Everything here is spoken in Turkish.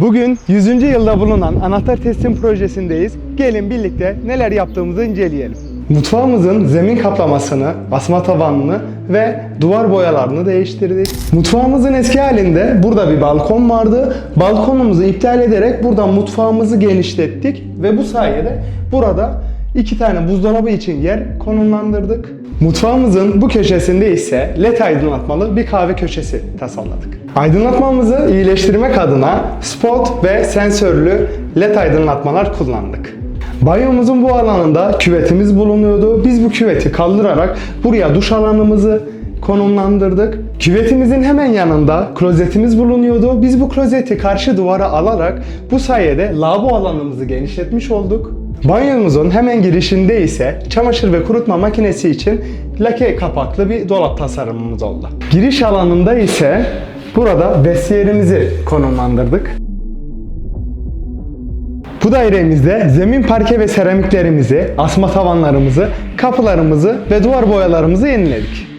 Bugün 100. yılda bulunan anahtar teslim projesindeyiz. Gelin birlikte neler yaptığımızı inceleyelim. Mutfağımızın zemin kaplamasını, asma tavanını ve duvar boyalarını değiştirdik. Mutfağımızın eski halinde burada bir balkon vardı. Balkonumuzu iptal ederek buradan mutfağımızı genişlettik ve bu sayede burada iki tane buzdolabı için yer konumlandırdık. Mutfağımızın bu köşesinde ise led aydınlatmalı bir kahve köşesi tasarladık. Aydınlatmamızı iyileştirmek adına spot ve sensörlü led aydınlatmalar kullandık. Banyomuzun bu alanında küvetimiz bulunuyordu. Biz bu küveti kaldırarak buraya duş alanımızı konumlandırdık. Küvetimizin hemen yanında klozetimiz bulunuyordu. Biz bu klozeti karşı duvara alarak bu sayede lavabo alanımızı genişletmiş olduk. Banyomuzun hemen girişinde ise çamaşır ve kurutma makinesi için lake kapaklı bir dolap tasarımımız oldu. Giriş alanında ise burada vestiyerimizi konumlandırdık. Bu dairemizde zemin parke ve seramiklerimizi, asma tavanlarımızı, kapılarımızı ve duvar boyalarımızı yeniledik.